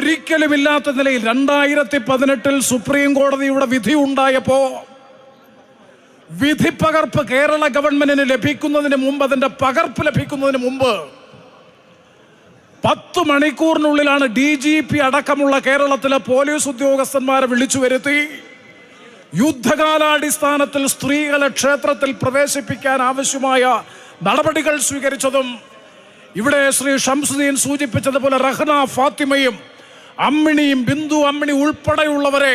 ഒരിക്കലും ഇല്ലാത്ത നിലയിൽ രണ്ടായിരത്തി പതിനെട്ടിൽ സുപ്രീം കോടതിയുടെ വിധി ഉണ്ടായപ്പോ വിധി പകർപ്പ് കേരള ഗവൺമെന്റിന് ലഭിക്കുന്നതിന് മുമ്പ് അതിന്റെ പകർപ്പ് ലഭിക്കുന്നതിന് മുമ്പ് പത്ത് മണിക്കൂറിനുള്ളിലാണ് ഡി ജി പി അടക്കമുള്ള കേരളത്തിലെ പോലീസ് ഉദ്യോഗസ്ഥന്മാരെ വിളിച്ചു വരുത്തി. യുദ്ധകാലാടിസ്ഥാനത്തിൽ സ്ത്രീകളെ ക്ഷേത്രത്തിൽ പ്രവേശിപ്പിക്കാൻ ആവശ്യമായ നടപടികൾ സ്വീകരിച്ചതും ഇവിടെ ശ്രീ ഷംസുദ്ദീൻ സൂചിപ്പിച്ചതുപോലെ റഹ്ന ഫാത്തിമയും അമ്മിണിയും ബിന്ദു അമ്മിണി ഉൾപ്പെടെയുള്ളവരെ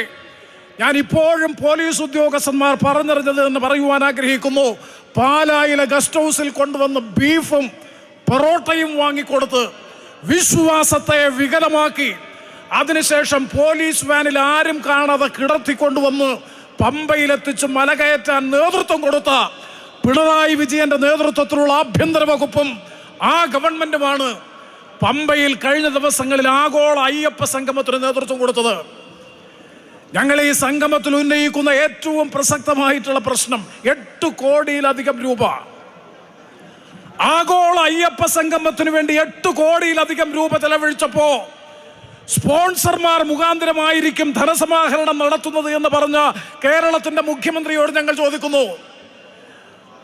ഞാൻ ഇപ്പോഴും പോലീസ് ഉദ്യോഗസ്ഥന്മാർ പറഞ്ഞറിഞ്ഞത് എന്ന് പറയുവാൻ ആഗ്രഹിക്കുന്നു. പാലായിലെ ഗസ്റ്റ് ഹൗസിൽ കൊണ്ടുവന്ന് ബീഫും പൊറോട്ടയും വാങ്ങിക്കൊടുത്ത് വിശ്വാസത്തെ വികലമാക്കി. അതിനുശേഷം പോലീസ് വാനിൽ ആരും കാണാതെ കിടത്തിക്കൊണ്ടുവന്ന് പമ്പയിലെത്തിച്ച് മലകയറ്റാൻ നേതൃത്വം കൊടുത്ത പിണറായി വിജയന്റെ നേതൃത്വത്തിലുള്ള ആഭ്യന്തര വകുപ്പും ആ ഗവൺമെന്റുമാണ് പമ്പയിൽ കഴിഞ്ഞ ദിവസങ്ങളിൽ ആഗോള അയ്യപ്പ സംഗമത്തിന് നേതൃത്വം കൊടുത്തത്. ഞങ്ങൾ ഈ സംഗമത്തിൽ ഉന്നയിക്കുന്ന ഏറ്റവും പ്രസക്തമായിട്ടുള്ള പ്രശ്നം എട്ട് കോടിയിലധികം രൂപ. ആഗോള അയ്യപ്പ സംഗമത്തിന് വേണ്ടി എട്ട് കോടിയിലധികം രൂപ ചെലവഴിച്ചപ്പോ സ്പോൺസർമാർ മുഖാന്തരമായിരിക്കും ധനസമാഹരണം നടത്തുന്നത് എന്ന് പറഞ്ഞ കേരളത്തിന്റെ മുഖ്യമന്ത്രിയോട് ഞങ്ങൾ ചോദിക്കുന്നു.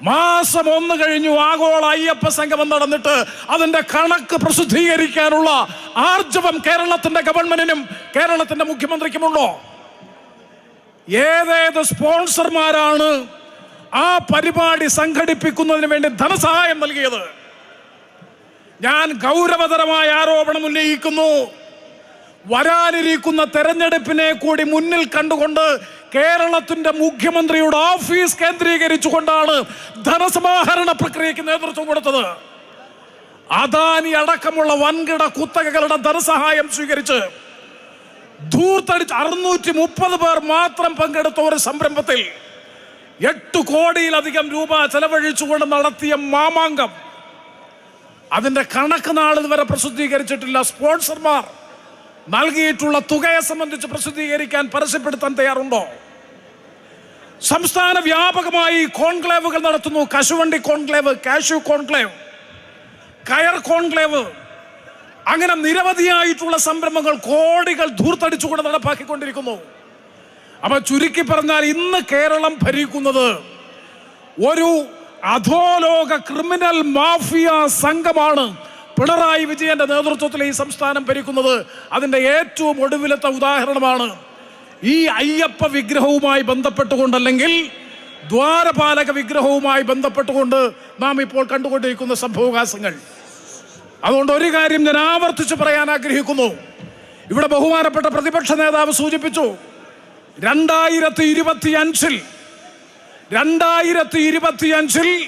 മാസം ഒന്ന് കഴിഞ്ഞു ആഗോള അയ്യപ്പ സംഗമം നടന്നിട്ട് അതിന്റെ കണക്ക് പ്രസിദ്ധീകരിക്കാനുള്ള ആർജവം കേരളത്തിന്റെ ഗവൺമെന്റിനും കേരളത്തിന്റെ മുഖ്യമന്ത്രിക്കുമുണ്ടോ? ഏതേത് സ്പോൺസർമാരാണ് ആ പരിപാടി സംഘടിപ്പിക്കുന്നതിന് വേണ്ടി ധനസഹായം നൽകിയത്? ഞാൻ ഗൗരവതരമായ ആരോപണം ഉന്നയിക്കുന്നു. വരാനിരിക്കുന്ന തെരഞ്ഞെടുപ്പിനെ കൂടി മുന്നിൽ കണ്ടുകൊണ്ട് കേരളത്തിന്റെ മുഖ്യമന്ത്രിയുടെ ഓഫീസ് കേന്ദ്രീകരിച്ചുകൊണ്ടാണ് ധനസമാഹരണ പ്രക്രിയക്ക് നേതൃത്വം കൊടുത്തത്. അദാനി അടക്കമുള്ള വൻകിട കുത്തകകളുടെ ധനസഹായം സ്വീകരിച്ച് ധൂർത്തടിച്ച് അറുന്നൂറ്റി മുപ്പത് പേർ മാത്രം പങ്കെടുത്ത ഒരു സംരംഭത്തിൽ എട്ട് കോടിയിലധികം രൂപ ചെലവഴിച്ചുകൊണ്ട് നടത്തിയ മാമാങ്കം. അതിന്റെ കണക്ക് നാളിൽ വരെ പ്രസിദ്ധീകരിച്ചിട്ടില്ല. സ്പോൺസർമാർ നൽകിയിട്ടുള്ള തുകയെ സംബന്ധിച്ച് പ്രസിദ്ധീകരിക്കാൻ പരസ്യപ്പെടുത്താൻ തയ്യാറുണ്ടോ? സംസ്ഥാന വ്യാപകമായി കോൺക്ലേവുകൾ നടത്തുന്നു. കശുവണ്ടി കോൺക്ലേവ് കാശു കോൺക്ലേവ് കയർ കോൺക്ലേവ്. അങ്ങനെ നിരവധിയായിട്ടുള്ള സംരംഭങ്ങൾ കോടികൾ ധൂർത്തടിച്ചുകൊണ്ട് നടപ്പാക്കിക്കൊണ്ടിരിക്കുന്നു. അപ്പൊ ചുരുക്കി പറഞ്ഞാൽ ഇന്ന് കേരളം ഭരിക്കുന്നത് ഒരു അധോലോക ക്രിമിനൽ മാഫിയ സംഘമാണ്. പിണറായി വിജയന്റെ നേതൃത്വത്തിൽ ഈ സംസ്ഥാനം ഭരിക്കുന്നത്. അതിന്റെ ഏറ്റവും ഒടുവിലത്തെ ഉദാഹരണമാണ്. ഈ അയ്യപ്പ വിഗ്രഹവുമായി ബന്ധപ്പെട്ടുകൊണ്ടല്ലെങ്കിൽ ദ്വാരപാലക വിഗ്രഹവുമായി ബന്ധപ്പെട്ടുകൊണ്ട് നാം ഇപ്പോൾ കണ്ടുകൊണ്ടിരിക്കുന്ന സംഭവകാശങ്ങൾ. അതുകൊണ്ട് ഒരു കാര്യം ഞാൻ ആവർത്തിച്ച് പറയാൻ ആഗ്രഹിക്കുന്നു. ഇവിടെ ബഹുമാനപ്പെട്ട പ്രതിപക്ഷ നേതാവ് സൂചിപ്പിച്ചു രണ്ടായിരത്തി ഇരുപത്തി അഞ്ചിൽ രണ്ടായിരത്തി ഇരുപത്തി അഞ്ചിൽ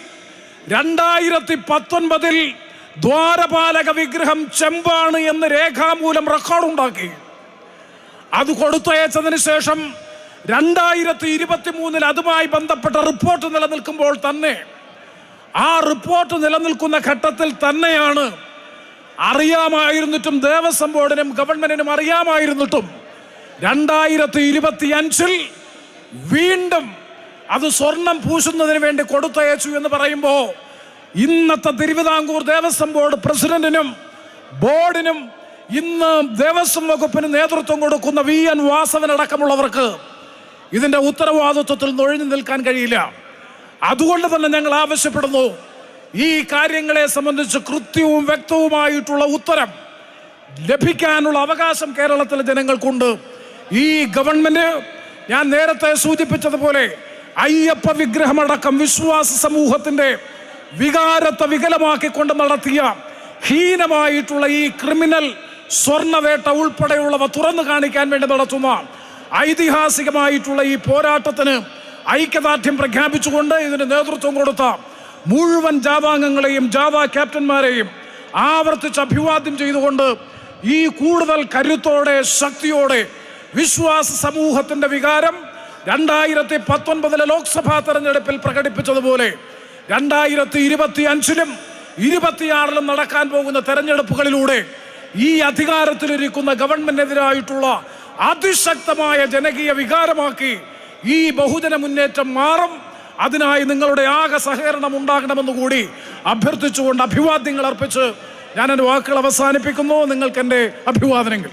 രണ്ടായിരത്തി പത്തൊൻപതിൽ ദ്വാരപാലക വിഗ്രഹം ചെമ്പാണ് എന്ന് രേഖാമൂലം റെക്കോർഡുണ്ടാക്കി അത് കൊടുത്തയച്ചതിന് ശേഷം രണ്ടായിരത്തി ഇരുപത്തി മൂന്നിൽ അതുമായി ബന്ധപ്പെട്ട റിപ്പോർട്ട് നിലനിൽക്കുമ്പോൾ തന്നെ ആ റിപ്പോർട്ട് നിലനിൽക്കുന്ന ഘട്ടത്തിൽ തന്നെയാണ് അറിയാമായിരുന്നിട്ടും ദേവസ്വം ബോർഡിനും ഗവൺമെന്റിനും അറിയാമായിരുന്നിട്ടും രണ്ടായിരത്തി ഇരുപത്തി അഞ്ചിൽ വീണ്ടും അത് സ്വർണം പൂശുന്നതിന് വേണ്ടി കൊടുത്തയച്ചു എന്ന് പറയുമ്പോൾ ഇന്നത്തെ തിരുവിതാംകൂർ ദേവസ്വം ബോർഡ് പ്രസിഡന്റിനും ബോർഡിനും ഇന്ന് ദേവസ്വം വകുപ്പിന് നേതൃത്വം കൊടുക്കുന്ന വി എൻ വാസവനടക്കമുള്ളവർക്ക് ഇതിന്റെ ഉത്തരവാദിത്വത്തിൽ നൊഴിഞ്ഞു നിൽക്കാൻ കഴിയില്ല. അതുകൊണ്ട് തന്നെ ഞങ്ങൾ ആവശ്യപ്പെടുന്നു ഈ കാര്യങ്ങളെ സംബന്ധിച്ച് കൃത്യവും വ്യക്തവുമായിട്ടുള്ള ഉത്തരം ലഭിക്കാനുള്ള അവകാശം കേരളത്തിലെ ജനങ്ങൾക്കുണ്ട്. ഈ ഗവൺമെന്റ് ഞാൻ നേരത്തെ സൂചിപ്പിച്ചതുപോലെ അയ്യപ്പ വിഗ്രഹമടക്കം വിശ്വാസ സമൂഹത്തിന്റെ വികാരത്തെ വികലമാക്കിക്കൊണ്ട് നടത്തിയ ഹീനമായിട്ടുള്ള ഈ ക്രിമിനൽ സ്വർണവേട്ട ഉൾപ്പെടെയുള്ളവ തുറന്നു കാണിക്കാൻ വേണ്ടി നടത്തുന്ന ഐതിഹാസികമായിട്ടുള്ള ഈ പോരാട്ടത്തിന് ഐക്യദാർഢ്യം പ്രഖ്യാപിച്ചുകൊണ്ട് ഇതിന് നേതൃത്വം കൊടുത്ത മുഴുവൻ ജാഥാംഗങ്ങളെയും ജാഥ ക്യാപ്റ്റന്മാരെയും ആവർത്തിച്ച് അഭിവാദ്യം ചെയ്തുകൊണ്ട് ഈ കൂടുതൽ കരുത്തോടെ ശക്തിയോടെ വിശ്വാസ സമൂഹത്തിന്റെ വികാരം രണ്ടായിരത്തി പത്തൊൻപതിലെ ലോക്സഭാ തെരഞ്ഞെടുപ്പിൽ പ്രകടിപ്പിച്ചതുപോലെ രണ്ടായിരത്തി ഇരുപത്തി അഞ്ചിലും ഇരുപത്തിയാറിലും നടക്കാൻ പോകുന്ന തെരഞ്ഞെടുപ്പുകളിലൂടെ ഈ അധികാരത്തിലിരിക്കുന്ന ഗവൺമെന്റിനെതിരായിട്ടുള്ള അതിശക്തമായ ജനകീയ വികാരമാക്കി ഈ ബഹുജന മുന്നേറ്റം മാറും. അതിനായി നിങ്ങളുടെ ആകെ സഹകരണം ഉണ്ടാകണമെന്ന് കൂടി അഭ്യർത്ഥിച്ചുകൊണ്ട് അഭിവാദ്യങ്ങൾ അർപ്പിച്ച് ഞാൻ എന്റെ വാക്കുകൾ അവസാനിപ്പിക്കുന്നു. നിങ്ങൾക്ക് എന്റെ അഭിവാദനങ്ങൾ.